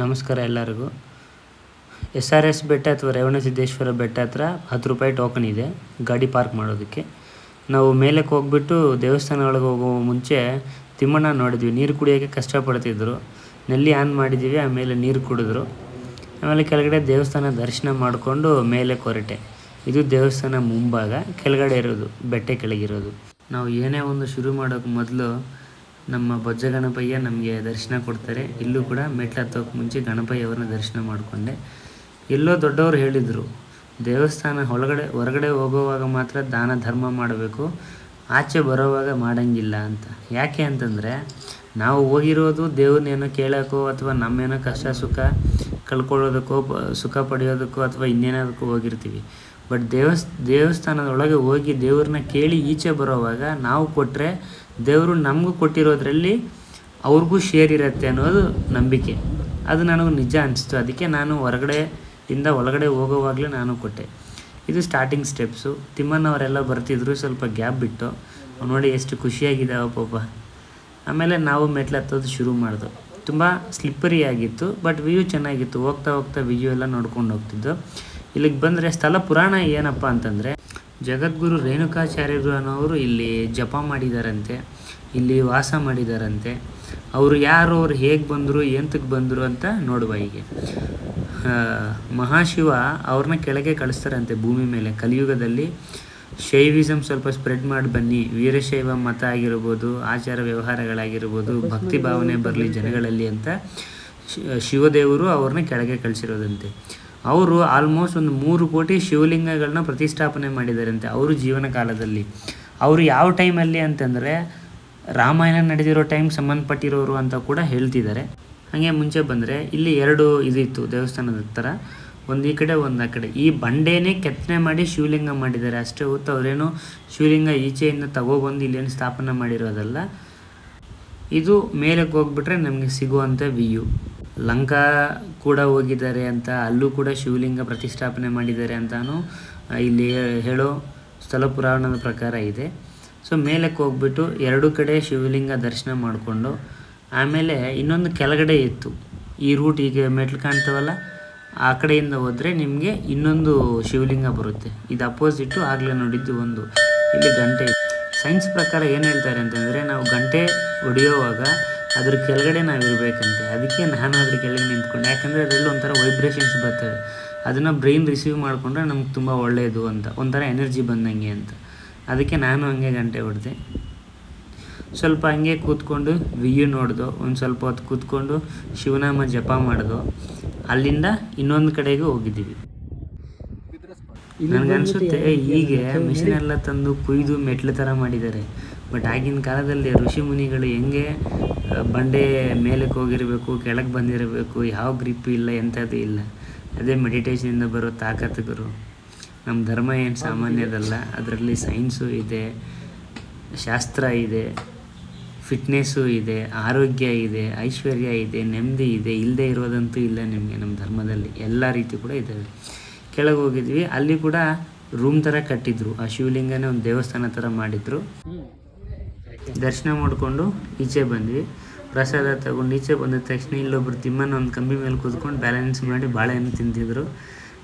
ನಮಸ್ಕಾರ ಎಲ್ಲರಿಗೂ. S R S ಬೆಟ್ಟ ಅಥವಾ ರೇವಣಸಿದ್ದೇಶ್ವರ ಬೆಟ್ಟ ಹತ್ರ ಹತ್ತು ರೂಪಾಯಿ ಟೋಕನ್ ಇದೆ. ಗಾಡಿ ಪಾರ್ಕ್ ಮಾಡೋದಕ್ಕೆ. ನಾವು ಮೇಲಕ್ಕೆ ಹೋಗ್ಬಿಟ್ಟು ದೇವಸ್ಥಾನ ಒಳಗೆ ಹೋಗೋ ಮುಂಚೆ ತಿಮ್ಮಣ್ಣ ನೋಡಿದ್ವಿ. ನೀರು ಕುಡಿಯೋಕ್ಕೆ ಕಷ್ಟಪಡ್ತಿದ್ರು. ನಲ್ಲಿ ಆನ್ ಮಾಡಿದ್ದೀವಿ, ಆಮೇಲೆ ನೀರು ಕುಡಿದ್ರು. ಆಮೇಲೆ ಕೆಳಗಡೆ ದೇವಸ್ಥಾನ ದರ್ಶನ ಮಾಡಿಕೊಂಡು ಮೇಲೆ ಕೊರಟೆ ಇದು ದೇವಸ್ಥಾನ ಮುಂಭಾಗ, ಕೆಳಗಡೆ ಇರೋದು, ಬೆಟ್ಟ ಕೆಳಗಿರೋದು. ನಾವು ಏನೇ ಒಂದು ಶುರು ಮಾಡೋಕ್ಕೆ ಮೊದಲು ನಮ್ಮ ಬೊಜ್ಜ ಗಣಪಯ್ಯ ನಮಗೆ ದರ್ಶನ ಕೊಡ್ತಾರೆ. ಇಲ್ಲೂ ಕೂಡ ಮೆಟ್ಲು ಹತ್ತೋಕೆ ಮುಂಚೆ ಗಣಪಯ್ಯವ್ರನ್ನ ದರ್ಶನ ಮಾಡಿಕೊಂಡೆ. ಎಲ್ಲೋ ದೊಡ್ಡವರು ಹೇಳಿದರು, ದೇವಸ್ಥಾನ ಒಳಗಡೆ, ಹೊರಗಡೆ ಹೋಗುವಾಗ ಮಾತ್ರ ದಾನ ಧರ್ಮ ಮಾಡಬೇಕು, ಆಚೆ ಬರೋವಾಗ ಮಾಡಂಗಿಲ್ಲ ಅಂತ. ಯಾಕೆ ಅಂತಂದರೆ, ನಾವು ಹೋಗಿರೋದು ದೇವ್ರನ್ನೇನೋ ಕೇಳೋಕ್ಕೋ ಅಥವಾ ನಮ್ಮೇನೋ ಕಷ್ಟ ಸುಖ ಕಳ್ಕೊಳ್ಳೋದಕ್ಕೋ ಸುಖ ಪಡೆಯೋದಕ್ಕೋ ಅಥವಾ ಇನ್ನೇನಾದಕ್ಕೂ ಹೋಗಿರ್ತೀವಿ. ಬಟ್ ದೇವಸ್, ದೇವಸ್ಥಾನದೊಳಗೆ ಹೋಗಿ ದೇವ್ರನ್ನ ಕೇಳಿ ಈಚೆ ಬರೋವಾಗ ನಾವು ಕೊಟ್ಟರೆ ದೇವರು ನಮಗೂ ಕೊಟ್ಟಿರೋದ್ರಲ್ಲಿ ಅವ್ರಿಗೂ ಶೇರ್ ಇರುತ್ತೆ ಅನ್ನೋದು ನಂಬಿಕೆ. ಅದು ನನಗೆ ನಿಜ ಅನಿಸ್ತು. ಅದಕ್ಕೆ ನಾನು ಹೊರಗಡೆ ಇಂದ ಒಳಗಡೆ ಹೋಗೋವಾಗಲೇ ನಾನು ಕೊಟ್ಟೆ. ಇದು ಸ್ಟಾರ್ಟಿಂಗ್ ಸ್ಟೆಪ್ಸು ತಿಮ್ಮನವರೆಲ್ಲ ಬರ್ತಿದ್ರು, ಸ್ವಲ್ಪ ಗ್ಯಾಪ್ ಬಿಟ್ಟು. ನೋಡಿ ಎಷ್ಟು ಖುಷಿಯಾಗಿದ್ದಾವೆ ಪಾಪ. ಆಮೇಲೆ ನಾವು ಮೆಟ್ಲು ಹತ್ತೋದು ಶುರು ಮಾಡಿದ್ವು. ತುಂಬ ಸ್ಲಿಪ್ಪರಿ ಆಗಿತ್ತು ಬಟ್ ವ್ಯೂ ಚೆನ್ನಾಗಿತ್ತು. ಹೋಗ್ತಾ ಹೋಗ್ತಾ ವ್ಯೂ ಎಲ್ಲ ನೋಡ್ಕೊಂಡು ಹೋಗ್ತಿದ್ದು. ಇಲ್ಲಿಗೆ ಬಂದರೆ ಸ್ಥಳ ಪುರಾಣ ಏನಪ್ಪ ಅಂತಂದರೆ, ಜಗದ್ಗುರು ರೇಣುಕಾಚಾರ್ಯರು ಅನ್ನೋರು ಇಲ್ಲಿ ಜಪ ಮಾಡಿದಾರಂತೆ. ಇಲ್ಲಿ ವಾಸ ಮಾಡಿದಾರಂತೆ. ಅವರು ಯಾರು ಅವ್ರು ಹೇಗೆ ಬಂದರು ಎಂತಕ್ಕೆ ಬಂದರು ಅಂತ ನೋಡುವ ಹೀಗೆ. ಮಹಾಶಿವ ಅವ್ರನ್ನ ಕೆಳಗೆ ಕಳಿಸ್ತಾರಂತೆ ಭೂಮಿ ಮೇಲೆ. ಕಲಿಯುಗದಲ್ಲಿ ಶೈವಿಸಮ್ ಸ್ವಲ್ಪ ಸ್ಪ್ರೆಡ್ ಮಾಡಿ ಬನ್ನಿ. ವೀರಶೈವ ಮತ ಆಗಿರ್ಬೋದು ಆಚಾರ ವ್ಯವಹಾರಗಳಾಗಿರ್ಬೋದು ಭಕ್ತಿ ಭಾವನೆ ಬರಲಿ ಜನಗಳಲ್ಲಿ ಅಂತ ಶಿವದೇವರು ಅವ್ರನ್ನ ಕೆಳಗೆ ಕಳಿಸಿರೋದಂತೆ. ಅವರು ಆಲ್ಮೋಸ್ಟ್ ಒಂದು ಮೂರು ಕೋಟಿ ಶಿವಲಿಂಗಗಳನ್ನ ಪ್ರತಿಷ್ಠಾಪನೆ ಮಾಡಿದಾರಂತೆ. ಅವರು ಜೀವನ ಕಾಲದಲ್ಲಿ. ಅವರು ಯಾವ ಟೈಮಲ್ಲಿ ಅಂತಂದರೆ ರಾಮಾಯಣ ನಡೆದಿರೋ ಟೈಮ್ ಸಂಬಂಧಪಟ್ಟಿರೋರು ಅಂತ ಕೂಡ ಹೇಳ್ತಿದ್ದಾರೆ. ಹಾಗೆ ಮುಂಚೆ ಬಂದರೆ ಇಲ್ಲಿ ಎರಡು ಇದಿತ್ತು ದೇವಸ್ಥಾನದ ಹತ್ರ. ಒಂದು ಈ ಕಡೆ, ಒಂದು ಆ ಕಡೆ. ಈ ಬಂಡೆನೇ ಕೆತ್ತನೆ ಮಾಡಿ ಶಿವಲಿಂಗ ಮಾಡಿದ್ದಾರೆ. ಅಷ್ಟೇ ಹೊತ್ತು ಅವರೇನು ಶಿವಲಿಂಗ ಈಚೆಯಿಂದ ತಗೊಬಂದು ಇಲ್ಲೇನು ಸ್ಥಾಪನೆ ಮಾಡಿರೋದಲ್ಲ. ಇದು ಮೇಲಕ್ಕೆ ಹೋಗ್ಬಿಟ್ರೆ ನಮಗೆ ಸಿಗುವಂಥ ವ್ಯೂ ಲಂಕಾ ಕೂಡ ಹೋಗಿದ್ದಾರೆ ಅಂತ, ಅಲ್ಲೂ ಕೂಡ ಶಿವಲಿಂಗ ಪ್ರತಿಷ್ಠಾಪನೆ ಮಾಡಿದ್ದಾರೆ ಅಂತಲೂ ಇಲ್ಲಿ ಹೇಳೋ ಸ್ಥಳ ಪುರಾಣದ ಪ್ರಕಾರ ಇದೆ. ಸೊ ಮೇಲಕ್ಕೆ ಹೋಗ್ಬಿಟ್ಟು ಎರಡು ಕಡೆ ಶಿವಲಿಂಗ ದರ್ಶನ ಮಾಡಿಕೊಂಡು, ಆಮೇಲೆ ಇನ್ನೊಂದು ಕೆಳಗಡೆ ಇತ್ತು ಈ ರೂಟ್ ಈಗ ಮೆಟ್ಲು ಕಾಣ್ತಾವಲ್ಲ, ಆ ಕಡೆಯಿಂದ ಹೋದರೆ ನಿಮಗೆ ಇನ್ನೊಂದು ಶಿವಲಿಂಗ ಬರುತ್ತೆ. ಇದು ಅಪೋಸಿಟ್ಟು ಆಗಲೇ ನೋಡಿದ್ದು ಒಂದು ಇಲ್ಲಿ ಗಂಟೆ ಸೈನ್ಸ್ ಪ್ರಕಾರ ಏನು ಹೇಳ್ತಾರೆ ಅಂತಂದರೆ, ನಾವು ಗಂಟೆ ಹೊಡೆಯುವಾಗ ಅದ್ರ ಕೆಳಗಡೆ ನಾವು ಇರಬೇಕಂತೆ. ಅದಕ್ಕೆ ನಾನು ಅದ್ರ ಕೆಳಗೆ ನಿಂತ್ಕೊಂಡು. ಯಾಕಂದರೆ ಅದರಲ್ಲಿ ಒಂಥರ ವೈಬ್ರೇಷನ್ಸ್ ಬರ್ತವೆ. ಅದನ್ನು ಬ್ರೈನ್ ರಿಸೀವ್ ಮಾಡಿಕೊಂಡ್ರೆ ನಮ್ಗೆ ತುಂಬ ಒಳ್ಳೆಯದು ಅಂತ, ಒಂಥರ ಎನರ್ಜಿ ಬಂದಂಗೆ ಅಂತ. ಅದಕ್ಕೆ ನಾನು ಹಂಗೆ ಗಂಟೆ ಹೊಡೆದೆ. ಸ್ವಲ್ಪ ಹಂಗೆ ಕೂತ್ಕೊಂಡು ವ್ಯೂ ನೋಡ್ದು, ಒಂದು ಸ್ವಲ್ಪ ಹೊತ್ತು ಕೂತ್ಕೊಂಡು ಶಿವನಾಮ ಜಪ ಮಾಡ್ದು, ಅಲ್ಲಿಂದ ಇನ್ನೊಂದು ಕಡೆಗೆ ಹೋಗಿದ್ದೀವಿ. ನನಗನ್ಸುತ್ತೆ ಹೀಗೆ ಮಿಷಿನ್ ಎಲ್ಲ ತಂದು ಕುಯ್ದು ಮೆಟ್ಲು ಥರ ಮಾಡಿದ್ದಾರೆ. ಬಟ್ ಆಗಿನ ಕಾಲದಲ್ಲಿ ಋಷಿ ಮುನಿಗಳು ಹೆಂಗೆ ಬಂಡೆ ಮೇಲಕ್ಕೆ ಹೋಗಿರಬೇಕು, ಕೆಳಗೆ ಬಂದಿರಬೇಕು, ಯಾವ ಗ್ರಿಪ್ ಇಲ್ಲ, ಎಂಥದ್ದು ಇಲ್ಲ. ಅದೇ ಮೆಡಿಟೇಷನಿಂದ ಬರೋ ತಾಕತ್ತುಗಳು ನಮ್ಮ ಧರ್ಮ ಏನು ಸಾಮಾನ್ಯದಲ್ಲ, ಅದರಲ್ಲಿ ಸೈನ್ಸು ಇದೆ, ಶಾಸ್ತ್ರ ಇದೆ ಫಿಟ್ನೆಸ್ಸು ಇದೆ, ಆರೋಗ್ಯ ಇದೆ, ಐಶ್ವರ್ಯ ಇದೆ, ನೆಮ್ಮದಿ ಇದೆ ಇಲ್ಲದೆ ಇರೋದಂತೂ ಇಲ್ಲ ನಿಮಗೆ ನಮ್ಮ ಧರ್ಮದಲ್ಲಿ. ಎಲ್ಲ ರೀತಿ ಕೂಡ ಇದ್ದಾವೆ ಕೆಳಗೆ ಹೋಗಿದ್ವಿ, ಅಲ್ಲಿ ಕೂಡ ರೂಮ್ ಥರ ಕಟ್ಟಿದ್ರು. ಆ ಶಿವಲಿಂಗನೇ ಒಂದು ದೇವಸ್ಥಾನ ಥರ ಮಾಡಿದ್ರು. ದರ್ಶನ ಮಾಡಿಕೊಂಡು ಈಚೆ ಬಂದ್ವಿ. ಪ್ರಸಾದ ತಗೊಂಡು ಈಚೆ ಬಂದ ತಕ್ಷಣ ಇಲ್ಲೊಬ್ರು ತಿಮ್ಮನ ಒಂದು ಕಂಬಿ ಮೇಲೆ ಕೂತ್ಕೊಂಡು ಬ್ಯಾಲೆನ್ಸ್ ಮಾಡಿ ಬಾಳೆಹಣ್ಣು ತಿಂತಿದ್ರು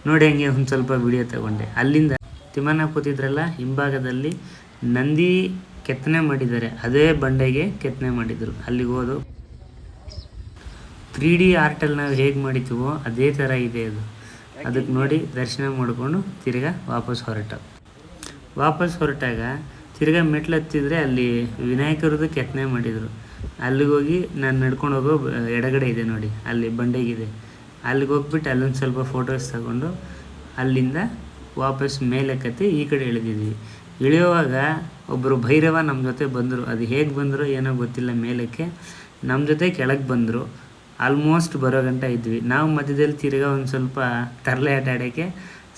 ನೋಡಿ ಹಂಗೆ ಒಂದು ಸ್ವಲ್ಪ ವಿಡಿಯೋ ತಗೊಂಡೆ. ಅಲ್ಲಿಂದ ತಿಮ್ಮನ ಕೂತಿದ್ರಲ್ಲ ಹಿಂಭಾಗದಲ್ಲಿ ನಂದಿ ಕೆತ್ತನೆ ಮಾಡಿದ್ದಾರೆ. ಅದೇ ಬಂಡೆಗೆ ಕೆತ್ತನೆ ಮಾಡಿದ್ರು. ಅಲ್ಲಿಗೆ ಹೋದು. ತ್ರೀ ಡಿ ಆರ್ಟಲ್ಲಿ ನಾವು ಹೇಗೆ ಮಾಡಿತೀವೋ ಅದೇ ಥರ ಇದೆ ಅದು. ಅದಕ್ಕೆ ನೋಡಿ ದರ್ಶನ ಮಾಡಿಕೊಂಡು ತಿರ್ಗಾ ವಾಪಸ್ ಹೊರಟ. ವಾಪಸ್ ಹೊರಟಾಗ ತಿರ್ಗಾ ಮೆಟ್ಲು ಹತ್ತಿದ್ರೆ ಅಲ್ಲಿ ವಿನಾಯಕರದ್ದು ಕೆತ್ತನೆ ಮಾಡಿದರು. ಅಲ್ಲಿಗೆ ಹೋಗಿ ನಾನು ನಡ್ಕೊಂಡು ಹೋಗೋ ಎಡಗಡೆ ಇದೆ ನೋಡಿ. ಅಲ್ಲಿ ಬಂಡೆಗಿದೆ. ಅಲ್ಲಿಗೆ ಹೋಗ್ಬಿಟ್ಟು ಅಲ್ಲೊಂದು ಸ್ವಲ್ಪ ಫೋಟೋಸ್ ತಗೊಂಡು ಅಲ್ಲಿಂದ ವಾಪಸ್ ಮೇಲೆ ಕತ್ತಿ ಈ ಕಡೆ ಇಳಿದಿದ್ವಿ. ಇಳಿಯುವಾಗ ಒಬ್ಬರು ಭೈರವ ನಮ್ಮ ಜೊತೆ ಬಂದರು. ಅದು ಹೇಗೆ ಬಂದರು ಏನೋ ಗೊತ್ತಿಲ್ಲ ಮೇಲಕ್ಕೆ. ನಮ್ಮ ಜೊತೆ ಕೆಳಗೆ ಬಂದರು. ಆಲ್ಮೋಸ್ಟ್ ಬರೋ ಗಂಟ ಇದ್ವಿ. ನಾವು ಮಧ್ಯದಲ್ಲಿ ತಿರ್ಗಾ ಒಂದು ಸ್ವಲ್ಪ ತರಲೆ ಆಟ ಆಡೋಕ್ಕೆ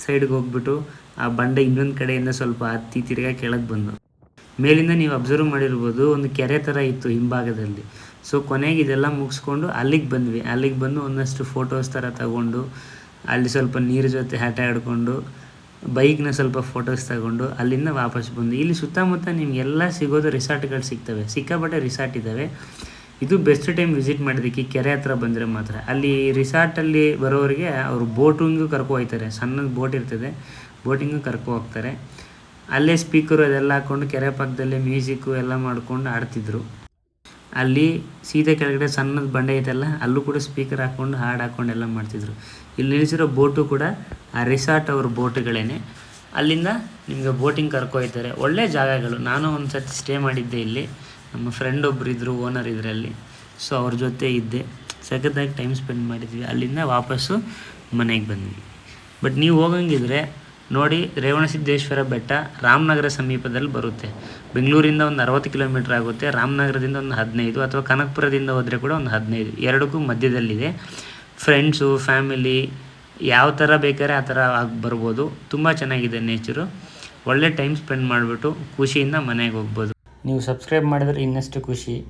ಸೈಡ್ಗೆ ಹೋಗ್ಬಿಟ್ಟು ಆ ಬಂಡೆ ಇನ್ನೊಂದು ಕಡೆಯಿಂದ ಸ್ವಲ್ಪ ಹತ್ತಿ ತಿರ್ಗಾ ಕೆಳಗೆ ಬಂದು ಮೇಲಿಂದ ನೀವು ಅಬ್ಸರ್ವ್ ಮಾಡಿರ್ಬೋದು, ಒಂದು ಕೆರೆ ಥರ ಇತ್ತು ಹಿಂಭಾಗದಲ್ಲಿ. ಸೊ ಕೊನೆಗೆ ಇದೆಲ್ಲ ಮುಗಿಸ್ಕೊಂಡು ಅಲ್ಲಿಗೆ ಬಂದ್ವಿ. ಅಲ್ಲಿಗೆ ಬಂದು ಒಂದಷ್ಟು ಫೋಟೋಸ್ ಥರ ತಗೊಂಡು, ಅಲ್ಲಿ ಸ್ವಲ್ಪ ನೀರು ಜೊತೆ ಆಟ ಆಡಿಕೊಂಡು ಬೈಕ್ನ ಸ್ವಲ್ಪ ಫೋಟೋಸ್ ತಗೊಂಡು ಅಲ್ಲಿಂದ ವಾಪಸ್ ಬಂದು ಇಲ್ಲಿ ಸುತ್ತಮುತ್ತ ನಿಮಗೆಲ್ಲ ಸಿಗೋದು ರಿಸಾರ್ಟ್ಗಳು ಸಿಗ್ತವೆ. ಸಿಕ್ಕಾಪಟ್ಟೆ ರಿಸಾರ್ಟ್ ಇದ್ದಾವೆ. ಇದು ಬೆಸ್ಟ್ ಟೈಮ್ ವಿಸಿಟ್ ಮಾಡೋದಕ್ಕೆ ಕೆರೆ ಹತ್ರ ಬಂದರೆ ಮಾತ್ರ. ಅಲ್ಲಿ ರಿಸಾರ್ಟಲ್ಲಿ ಬರೋರಿಗೆ ಅವರು ಬೋಟಿಂಗು ಕರ್ಕೊ ಹೋಗ್ತಾರೆ. ಸಣ್ಣದು ಬೋಟ್ ಇರ್ತದೆ. ಬೋಟಿಂಗು ಕರ್ಕೊ ಹೋಗ್ತಾರೆ. ಅಲ್ಲೇ ಸ್ಪೀಕರು ಅದೆಲ್ಲ ಹಾಕ್ಕೊಂಡು ಕೆರೆ ಪಕ್ಕದಲ್ಲೇ ಮ್ಯೂಸಿಕ್ಕು ಎಲ್ಲ ಮಾಡ್ಕೊಂಡು ಆಡ್ತಿದ್ರು. ಅಲ್ಲಿ ಸೀದಾ ಕೆಳಗಡೆ ಸಣ್ಣದ ಬಂಡೆ ಐತಲ್ಲ, ಅಲ್ಲೂ ಕೂಡ ಸ್ಪೀಕರ್ ಹಾಕ್ಕೊಂಡು ಹಾಡು ಹಾಕ್ಕೊಂಡು ಎಲ್ಲ ಮಾಡ್ತಿದ್ರು. ಇಲ್ಲಿ ನಿಲ್ಲಿಸಿರೋ ಬೋಟು ಕೂಡ ಆ ರಿಸಾರ್ಟ್ ಅವ್ರ ಬೋಟುಗಳೇನೆ. ಅಲ್ಲಿಂದ ನಿಮಗೆ ಬೋಟಿಂಗ್ ಕರ್ಕೊಯ್ತಾರೆ ಒಳ್ಳೆ ಜಾಗಗಳು. ನಾನು ಒಂದು ಸತಿ ಸ್ಟೇ ಮಾಡಿದ್ದೆ ಇಲ್ಲಿ. ನಮ್ಮ ಫ್ರೆಂಡ್ ಒಬ್ರು ಇದ್ದರು ಓನರ್ ಇದರಲ್ಲಿ ಸೊ ಅವ್ರ ಜೊತೆ ಇದ್ದೆ. ಸಖತ್ತಾಗಿ ಟೈಮ್ ಸ್ಪೆಂಡ್ ಮಾಡಿದ್ವಿ. ಅಲ್ಲಿಂದ ವಾಪಸ್ಸು ಮನೆಗೆ ಬಂದ್ವಿ. ಬಟ್ ನೀವು ಹೋಗಂಗಿದ್ರೆ ನೋಡಿ ರೇವಣಸಿದ್ದೇಶ್ವರ ಬೆಟ್ಟ ರಾಮನಗರ ಸಮೀಪದಲ್ಲಿ ಬರುತ್ತೆ. ಬೆಂಗಳೂರಿಂದ ಒಂದು ಅರವತ್ತು ಕಿಲೋಮೀಟ್ರ್ ಆಗುತ್ತೆ. ರಾಮನಗರದಿಂದ ಒಂದು ಹದಿನೈದು ಅಥವಾ ಕನಕಪುರದಿಂದ ಹೋದರೆ ಕೂಡ ಒಂದು ಹದಿನೈದು. ಎರಡಕ್ಕೂ ಮಧ್ಯದಲ್ಲಿದೆ. ಫ್ರೆಂಡ್ಸು ಫ್ಯಾಮಿಲಿ ಯಾವ ಥರ ಬೇಕಾದ್ರೆ ಆ ಥರ ಆಗಿ ಬರ್ಬೋದು. ತುಂಬ ಚೆನ್ನಾಗಿದೆ ನೇಚರು ಒಳ್ಳೆ ಟೈಮ್ ಸ್ಪೆಂಡ್ ಮಾಡಿಬಿಟ್ಟು ಖುಷಿಯಿಂದ ಮನೆಗೆ ಹೋಗ್ಬೋದು. ನೀವು ಸಬ್ಸ್ಕ್ರೈಬ್ ಮಾಡಿದ್ರೆ ಇನ್ನಷ್ಟು ಖುಷಿ.